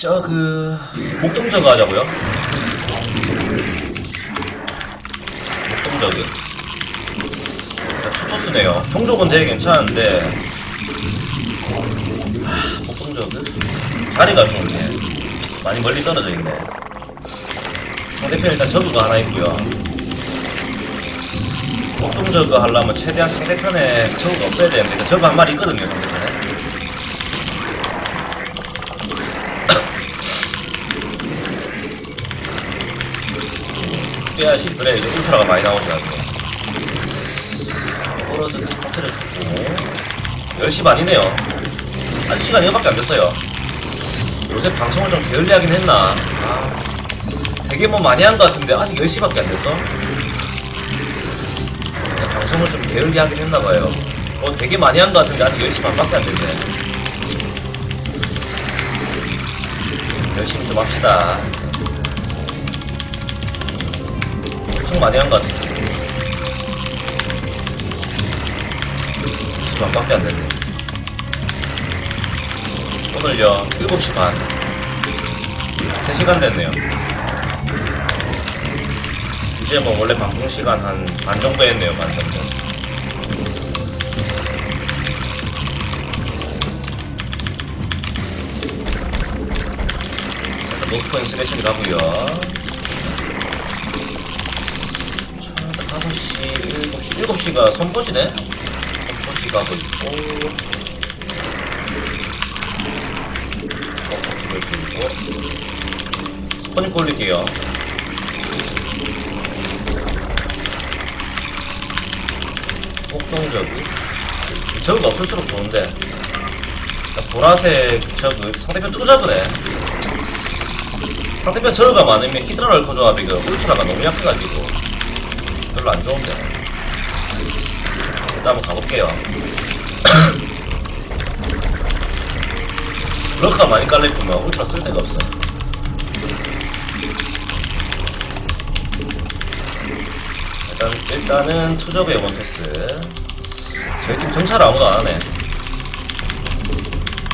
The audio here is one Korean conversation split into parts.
저 그 목동저거 하자고요. 목동저그. 일단 투토스네요. 종족은 되게 괜찮은데 아, 목동저그 자리가 좀 이제 많이 멀리 떨어져 있네. 상대편 일단 저그가 하나 있고요. 목동저그 하려면 최대한 상대편에 저그가 없어야 되는데 그 저그 한 마리 있거든요 상대편에. 깨야지 그래 이제 울트라가 많이 나오지 않고 오로드 스포트를 주고 10시 반이네요. 아직 시간이 이거밖에 안 됐어요. 요새 방송을 좀 게을리하긴 했나? 아 되게 뭐 많이 한 것 같은데 아직 10시밖에 안 됐어? 요새 방송을 좀 게을리하긴 했나봐요. 어 되게 많이 한 것 같은데 아직 10시 반밖에 안 됐네. 열심히 좀 합시다 엄청 많이 한 것 같은데. 시간 밖에 안 됐네. 오늘요, 7시 반. 3시간 됐네요. 이제 뭐 원래 방송 시간 한 반 정도 했네요, 반 정도. 노스코인 스매칭을 하고요. 자, 5시, 7시, 7시가 선보시네? 선보시 가고 있고, 어, 스포닝 올릴게요. 폭동저기. 저기가 없을수록 좋은데. 보라색 저그, 상대편 투저그네. 상대편 저그가 많으면 히드라 럴커 조합이 그 울트라가 너무 약해가지고. 별로 안 좋은데. 일단 한번 가볼게요. 럭커가 많이 깔려있구만. 울트라 쓸 데가 없어. 일단, 일단은 투저그의 원테스. 저희 팀 정찰 아무도 안 하네.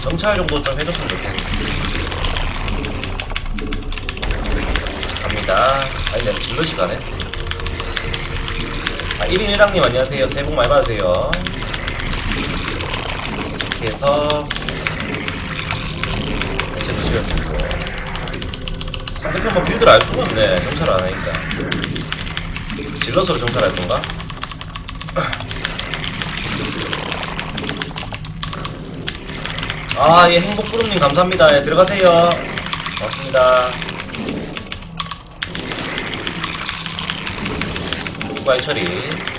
정찰 정도 좀 해줬으면 좋겠네. 갑니다. 아니, 내가 질러 시간에. 아, 1인 1당님 안녕하세요. 새해 복 많이 받으세요. 이렇게 해서 대체 드시겠습니다. 상대편 뭐 빌드를 알 수가 없네. 정찰 안 하니까. 질러서 정찰할 건가? 아, 예, 행복구름님 감사합니다. 예, 들어가세요. 고맙습니다. 추가의 처리.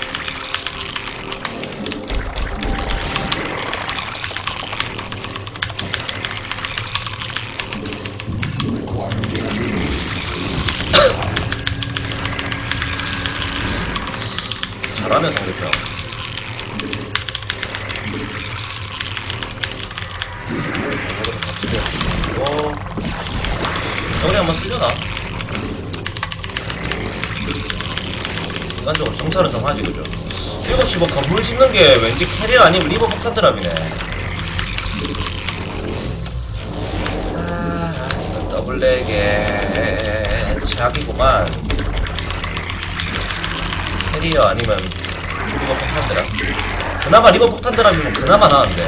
건물 짓는 게 왠지 캐리어 아니면 리버 폭탄 드랍이네. 아 이건 더블렉의 최악이구만. 캐리어 아니면 리버 폭탄 드랍? 그나마 리버 폭탄 드랍이면 그나마 나은데.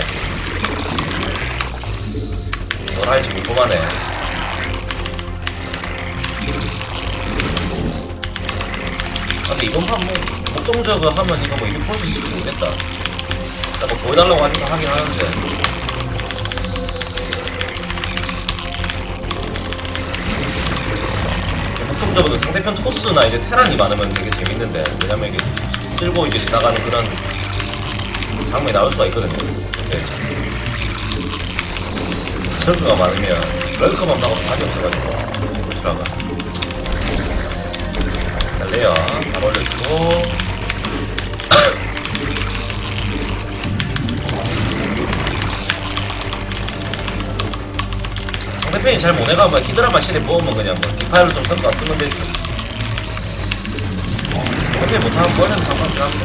뭘 할지 궁금하네. 아, 근데 이번 판 뭐, 목동저그 하면 이거 뭐 이득 볼수 있을지 모르겠다. 나뭐 보여달라고 하면서 하긴 하는데. 목동저그도 상대편 토스나 이제 테란이 많으면 되게 재밌는데. 왜냐면 이게 쓸고 이제 지나가는 그런 장면이 나올 수가 있거든요. 근데. 저그가 많으면 럴커만 나가도 답이 없어가지고. 울트라가. 달래요. 바로 올려주고. 상대편이 잘 못해가면 히드라만 실에 뽑으면 그냥 뭐 디파일로 좀 섞어 쓰면 되지. 상대편이 못하면 그거는 상관없긴 한데.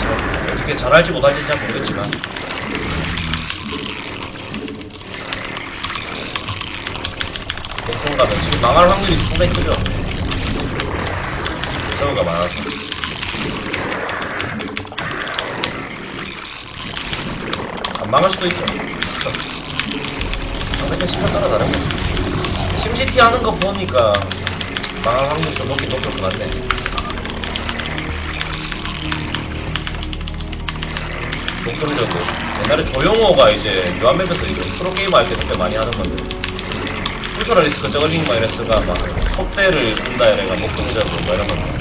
참, 어떻게 잘할지 못할지 잘 모르겠지만. 보통 가면 지금 망할 확률이 상당히 크죠. 저거가 많아서. 안 망할 수도 있죠. 상대편 심판 따라 다른 거지. 심시티 하는 거 보니까 망할 확률이 좀 높긴 높을 것 같네. 목동적으로 옛날에 조용호가 이제 유한맵에서 이제 프로게이머 할 때 그때 많이 하는 건데 풀소라 리스크 저글링 마이너스가 막 속대를 끈다 이래가 목동적으로 뭐 이런 건데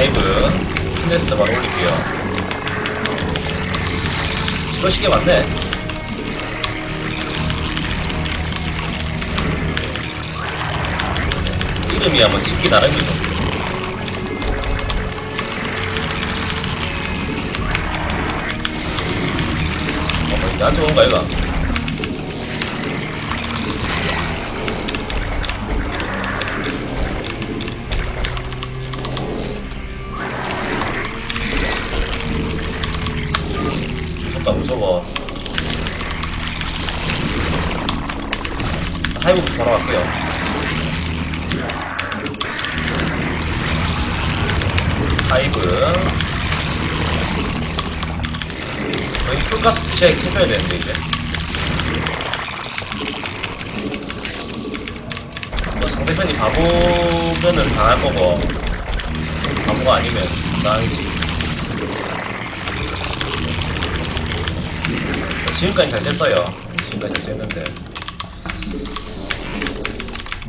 하이브. 피네스트 바로 올릴게요. 이러시게 맞네. 이름이 아마 짓기 나름이죠 어, 나한테 온가 이가 하이브 거의 풀가스 드셔야 캐줘야 되는데 이제. 뭐 상대편이 바보면은 당할 거고 바보가 아니면 당이지. 지금까지 잘 됐어요. 지금까지 잘 됐는데.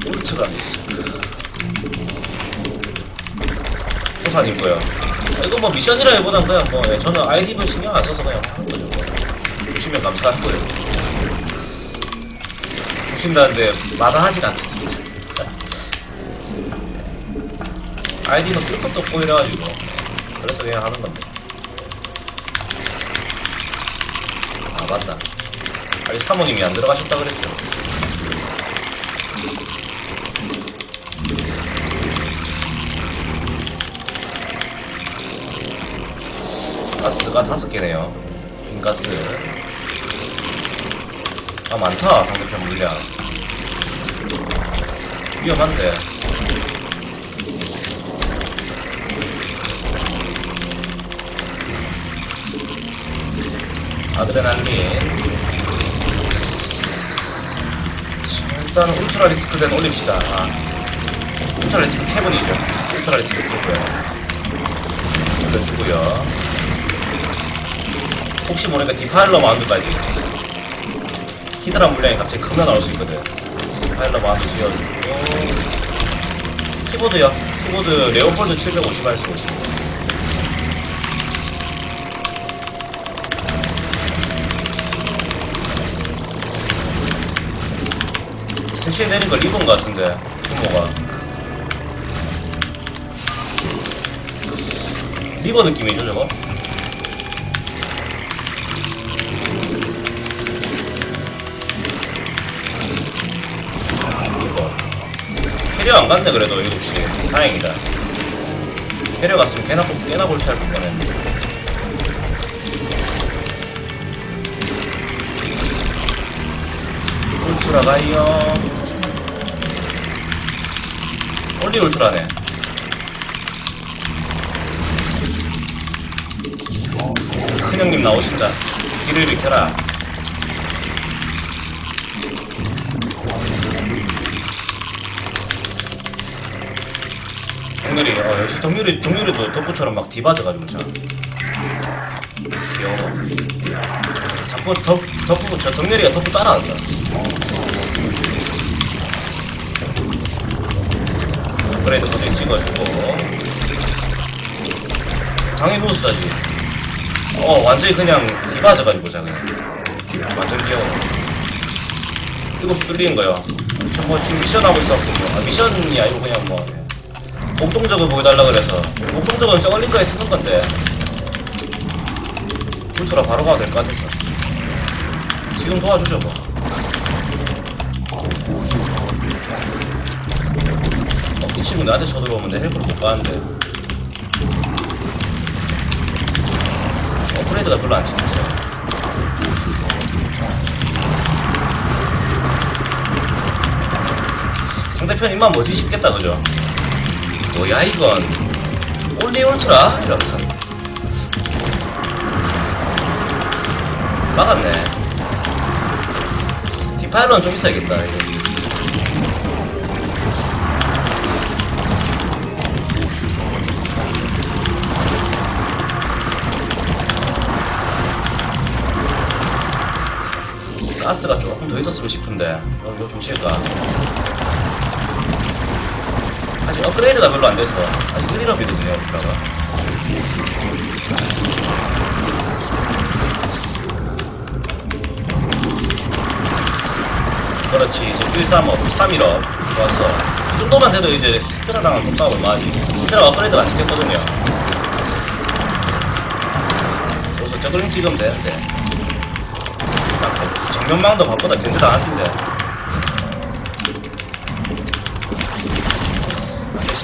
울트라 리스크 호산이고요. 이거 뭐 미션이라기보단 그냥 뭐 예, 저는 아이디도 신경 안 써서 그냥 하는 거죠. 뭐. 주시면 감사하고요. 주신다는데 마다하진 않겠습니다. 아이디는 쓸 것도 없고 이래가지고. 그래서 그냥 하는 건데 아 맞다. 아직 사모님이 안 들어가셨다 그랬죠 가스가 다섯 개네요. 빈가스. 아, 많다, 상대편 물량. 위험한데. 아드레날린. 자, 일단 울트라 리스크된 올립시다. 아, 울트라 리스크 캐븐이죠. 울트라 리스크 캐븐. 올려주고요. 혹시 모르니까 디파일러 마운드까지. 히드라 물량이 갑자기 크면 나올 수 있거든. 디파일러 마운드 지어주고 키보드요 키보드 레오폴드 750R 쓰고 있습니다 세시에 내린 거 리본 같은데 규모가. 리본 느낌이죠 저거? 캐리어 안 갔네 그래도 7시. 다행이다. 캐리어 갔으면 꽤나, 꽤나 골치할 뻔했는데 울트라 가이어. 올리 울트라네. 큰 형님 나오신다. 길을 비켜라 동률이 어 역시 동률이 동률이도 덕구처럼 막 뒤바져가지고 참. 귀여워. 자꾸 덕 덕구 저 동률이가 덕구 따라한다. 업그레이드 버튼 찍어주고. 당연히 무스하지. 어 완전히 그냥 뒤바져가지고 자 그냥 완전 귀여워. 이거 뚫리는 거야. 저뭐 지금 미션 하고 있었어 아 미션이 아니고 그냥 뭐 목동적을 보여달라 그래서 목동적은 저 얼린거에 쓰는 건데 울트라 바로 가도 될 것 같아서. 지금 도와주죠 뭐. 어, 이 친구 나한테 쳐들어오면 내 헬프를 못 가는데. 업그레이드가 별로 안 찍혔어. 상대편 입만 뭐지 싶겠다 그죠? 뭐야 이건 올리 울트라? 이러면서 막았네 디파일러는 좀 있어야겠다 이거. 가스가 조금 더 있었으면 싶은데 어, 이거 좀 칠까 아직 업그레이드가 별로 안 돼서 아직 1일업이거든요 울트라가. 그렇지 이제 135, 3일업 좋았어. 이 정도만 돼도 이제 히드라랑은 좀 싸워볼 만하지 히드라 업그레이드가 안 시켰거든요. 그래서 저글링 찍으면 되는데. 아, 정면망도 바보다 견제 안 할텐데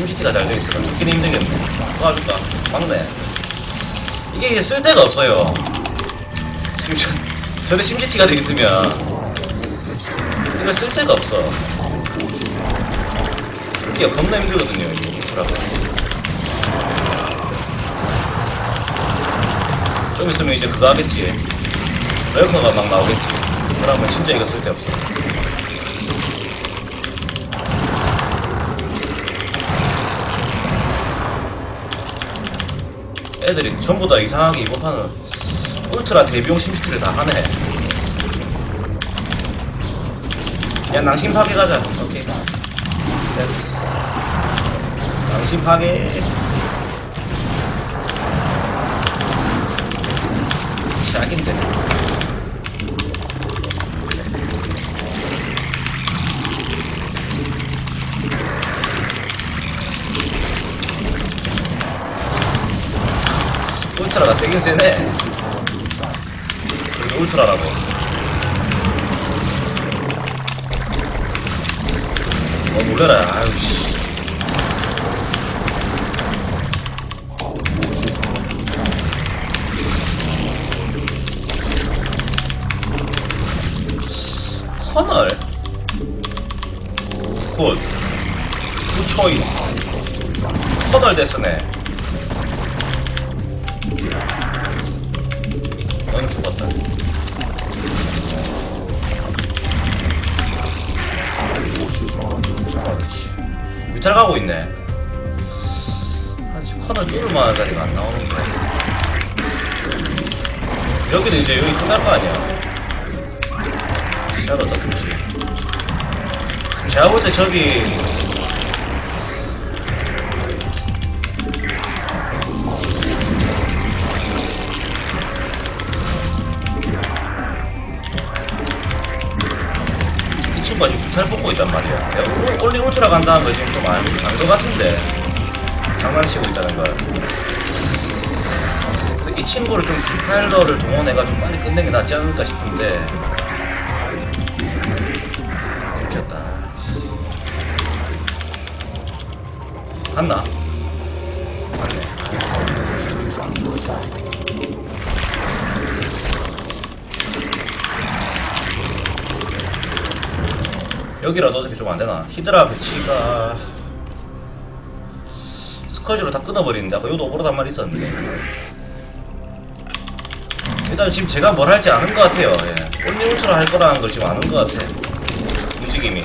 심시티가 잘 돼있으니까 죽기는 힘들겠네. 도와줄까? 막네 이게 이제 쓸데가 없어요. 지금 저- 저래 심시티가 돼있으면 이거 쓸데가 없어. 이게 겁나 힘들거든요 이게. 브라보 좀 있으면 이제 그거 하겠지. 레어커가 막 나오겠지. 그러면 진짜 이거 쓸데없어 애들이 전부 다 이상하게 이번 판은 울트라 대비용 심시티를 다 하네. 야 낭심 파괴 가자. 오케이. 됐어. 낭심 파괴. 샥인데 울트라가 세긴 세네. 이게 울트라라고. 어 놀래라 아유 씨. 허널 굿. 굿 초이스 허널 데스네 뮤탈 가고 있네. 아직 커널 뚫을 만한 자리가 안 나오는데. 여기는 이제 여기 끝날 거 아니야. 샤로 떴겠지 제가 볼 때 저기 이 친구가 지금 뮤탈 뽑고 있단 말이야. 내가 올- 올리 울트라 간다는 거 지금 좀안것 같은데. 장난치고 있다는 거야 그래서 이 친구를 좀 디파일러를 동원해가지고 빨리 끝내는 게 낫지 않을까 싶은데. 들켰다. 갔나? 갔네 여기라도 어차피 좀 안되나? 히드라 배치가 스커지로 다 끊어버리는데 아까 요도 한 마리 있었는데. 일단 지금 제가 뭘 할지 아는 것 같아요. 예. 온리 울트라 할 거라는 걸 지금 아는 것 같아. 움직임이.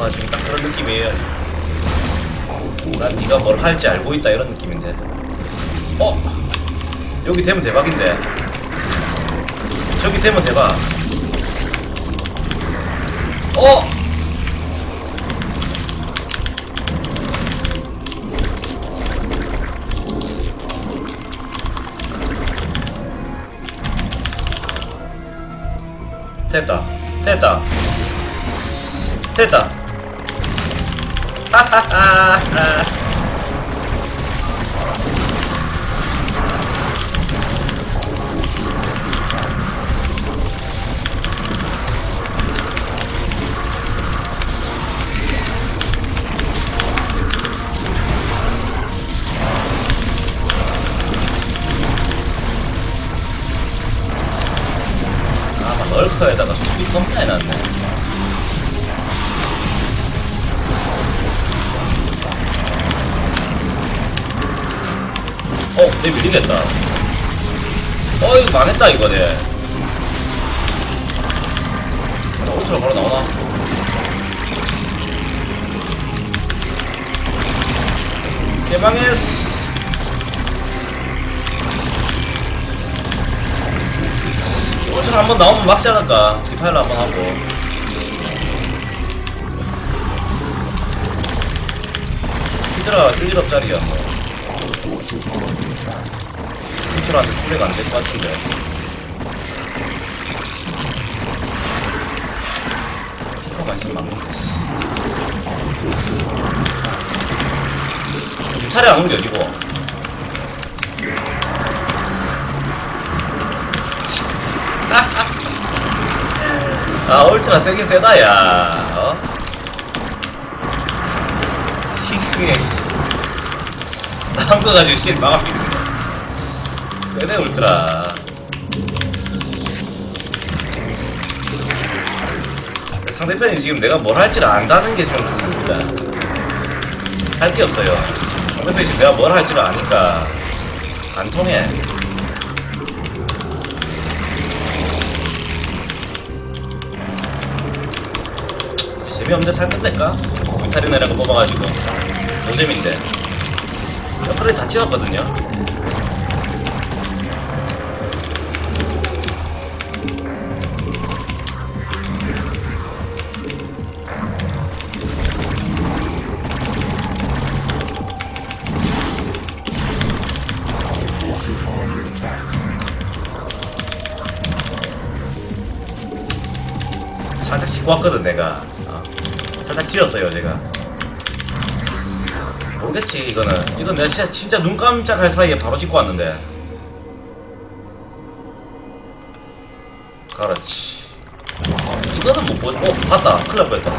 와 지금 딱 그런 느낌이에요. 난 네가 뭘 할지 알고 있다 이런 느낌인데. 어? 여기 되면 대박인데. 저기 되면 대박. 어? 됐다. 됐다. 됐다. 하하하. 럴 겁나 해놨네. 어, 내 밀리겠다. 어, 이거 망했다, 이거, 내. 오른쪽으로 바로 나오나? 개망했어. 오른쪽 한번 나오면 막지 않을까? 디파일러 한번 하고. 히드라 1, 1업짜리야, 뭐. 스프레이가 안 될 것 같은데. 히드라가 있으면 막는데. 차례 안 옮겨, 이거. 아, 울트라 세긴 세다, 야. 어? 희귀해, 씨. 나온 거 가지고 씨 막아비는 거. 세네, 울트라. 상대편이 지금 내가 뭘 할지를 안다는 게좀 큽니다. 할 게 없어요. 상대편이 지금 내가 뭘 할지를 아니까 안 통해. 재미없는데 살 끝낼까? 위타리네라고 뽑아가지고. 노잼인데 옆으로 다 찍었거든요 찍고 왔거든 내가. 어. 살짝 찍었어요 제가. 모르겠지 이거는. 이건 내가 진짜 진짜 눈 깜짝할 사이에 바로 찍고 왔는데. 그렇지. 이거는 못 보지 어 봤다. 큰일 날 뻔했다.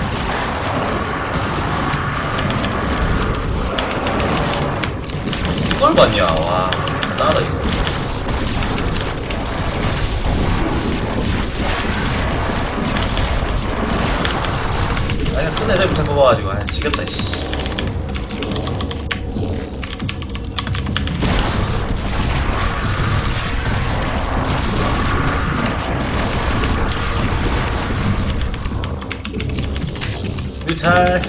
이걸 봤냐? 와 나다 이거 아니 끝내자 못한 거 봐가지고 아 지겹다 씨. 유탈.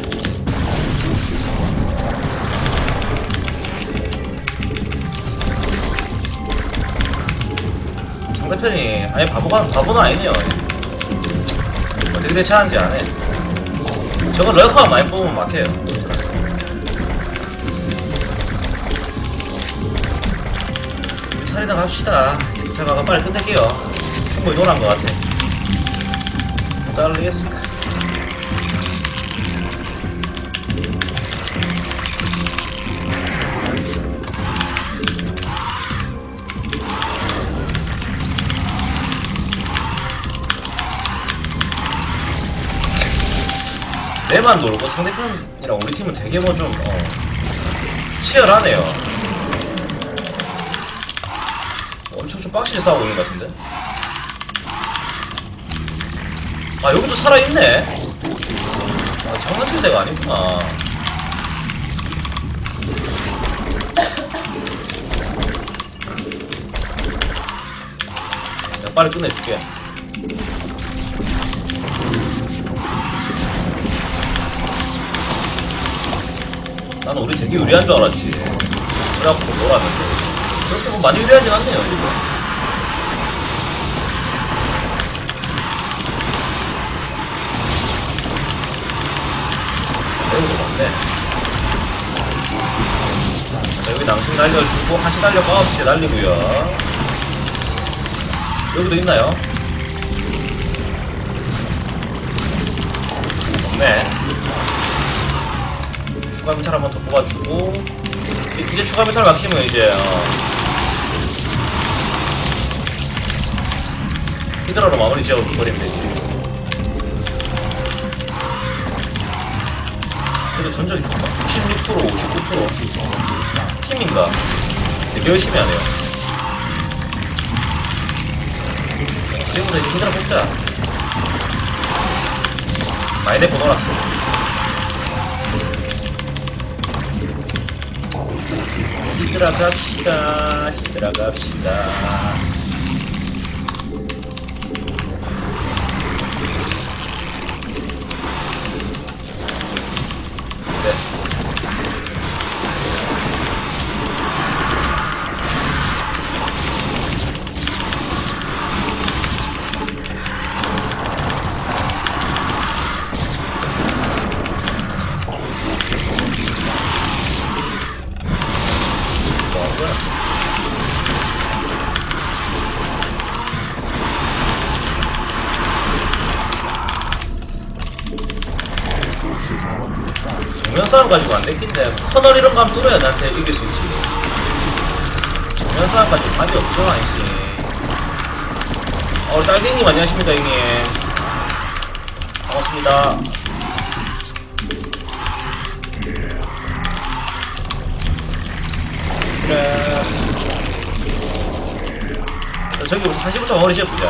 상대편이 아예 바보가 바보는 아니네요. 어떻게 대처하는지 안 해. 저거 럴커가 많이 뽑으면 막혀요. 유탈이나 갑시다. 유탈가가 빨리 끝낼게요. 충분히 노란 것 같아. 달리스크. 내만 놀고 상대편이랑 우리 팀은 되게 뭐 좀 어, 치열하네요. 엄청 좀 빡시게 싸우고 있는 것 같은데. 아 여기도 살아있네. 아 장난칠 데가 아니구나. 야, 빨리 끝내줄게. 나는 우리 되게 유리한 줄 알았지. 그래갖고 놀았는데. 그렇게 뭐 많이 유리하진 않네요, 이거. 매우도 많네. 자, 여기 낭승 날려주고, 한시 날려고, 아홉 시에 날리고요. 여기도 있나요? 추가 미탈 한번 더 뽑아주고. 이- 이제 추가 미탈 막히면 이제 어, 히드라로 마무리 지어버리면 되지. 그래도 전적이 좋다. 16% 59% 팀인가? 되게 열심히 하네요. 지금부터 이제 히드라 뽑자. 데리고 놀았 어. 히드라 갑시다. 히드라 갑시다. 싸움 가지고 안 됐긴데 커널 이런 거 하면 뚫어야 나한테 이길 수 있지. 싸움 가지고 답이 없어 아니씨. 어 딸기님 안녕하십니까 형님. 반갑습니다. 그래. 자, 저기부터 한시부터 마무리 지어보자.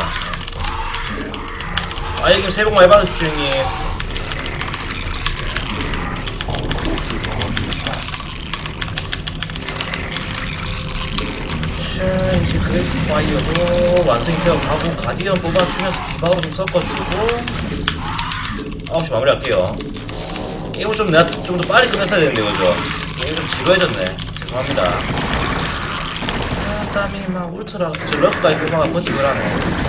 아 형님 새해 복 많이 받으십시오 형님 자 이제 그레이트 스파이어도 완성이 되어 가고 가디언 뽑아주면서 디바로 좀 섞어주고 9시 마무리할게요. 게임을 좀 내가 좀 더 빨리 끝냈어야 되는데 그죠? 게임 좀 지루해졌네. 죄송합니다. 아 땀이 막 울트라 저 럭까지 뽑아가 버티고 하네.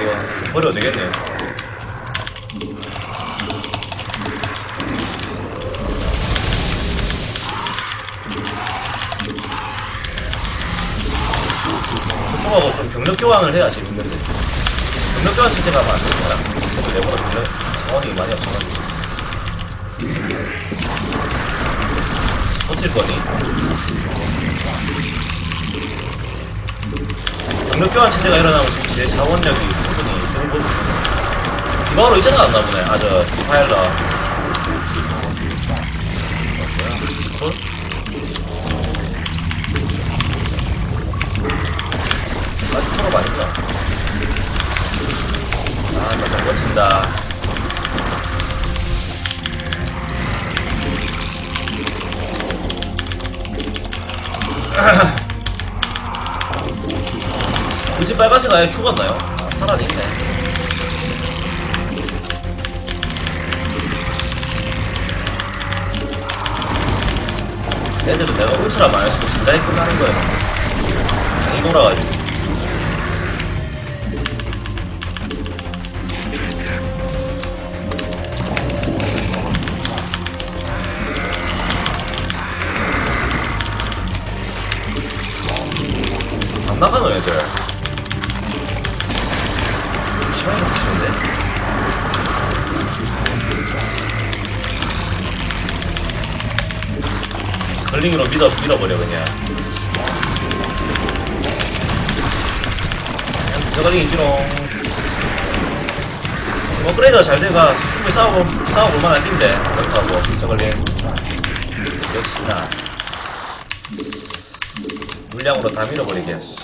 이거 버려도 되겠네요 그쪽하고 좀 병력 교환을 해야 재밌는데. 병력 교환 가면 안 되잖아 그래도 내보다 병력 자원이 많이 없어가지고. 버틸 거니 병력 교환 체제가 일어나면 제 자원력이 충분히 볼수 있는 디바로 이제는 안 나보네. 아저 디파일러. 어, 아, 나잘 버틴다. 굳이 빨간색 아예 죽었나요? 아, 살아있네. 애들은 내가 울트라 많이 쓰고 진다이 끝나는 거야. 장이 돌아가지고. 걸링으로 밀어, 밀어버려 그냥 저걸링이 지롱 업그레이드가 잘 돼가 충분히 싸워볼, 싸워볼 만한 팀인데 그렇다고 저걸링 역시나 물량으로 다 밀어버리겠어.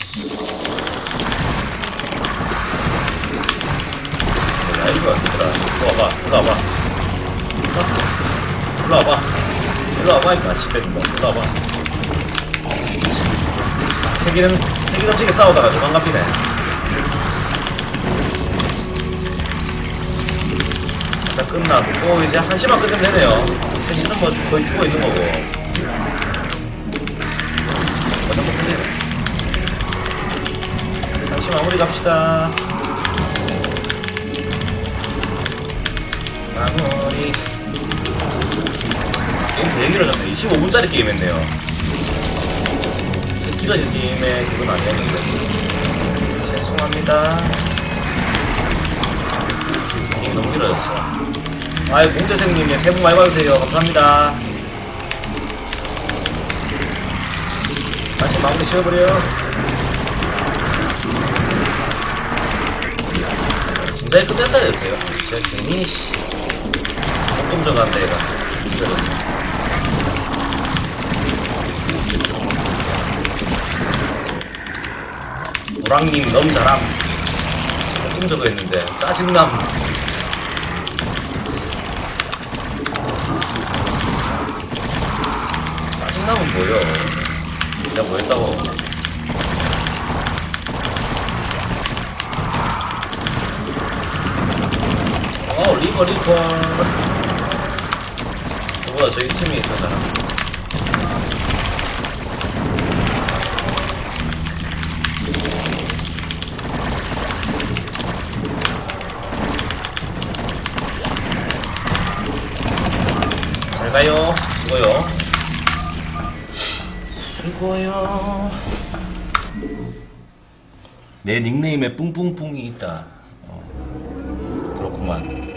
야, 이거 얘들아. 일로 와봐. 일로 와봐. 일로 와봐. 일로 와봐. 이거 집배는 거. 일로 와봐. 핵이는, 핵이 넘치게 싸우다가 피네. 일단 끝나고, 이제 한 시만 끝내면 되네요. 3시는 뭐 거의 죽어 있는 거고. 어떤 거 풀리네. 잠시 마무리 갑시다. 마무리. 게임 되게 길어졌네. 25분짜리 게임 했네요. 길어진 게임에 그건 아니었는데. 죄송합니다. 게임 너무 길어졌어. 아이, 공대생님, 예, 새해 복 많이 받으세요. 감사합니다. 다시 마무리 지어버려. 진작에 끝냈어야 됐어요. 제가 괜히, 씨. 조금 저간데, 얘가. 노랑님 너무 잘함 조금 저거 했는데 짜증남. 짜증남은 뭐요? 내가 뭐 했다고? 어 리버 리버 뭐야 저기 팀이 있잖아 잘 가요. 수고요. 수고요. 내 닉네임에 뿡뿡뿡이 있다. 어, 그렇구만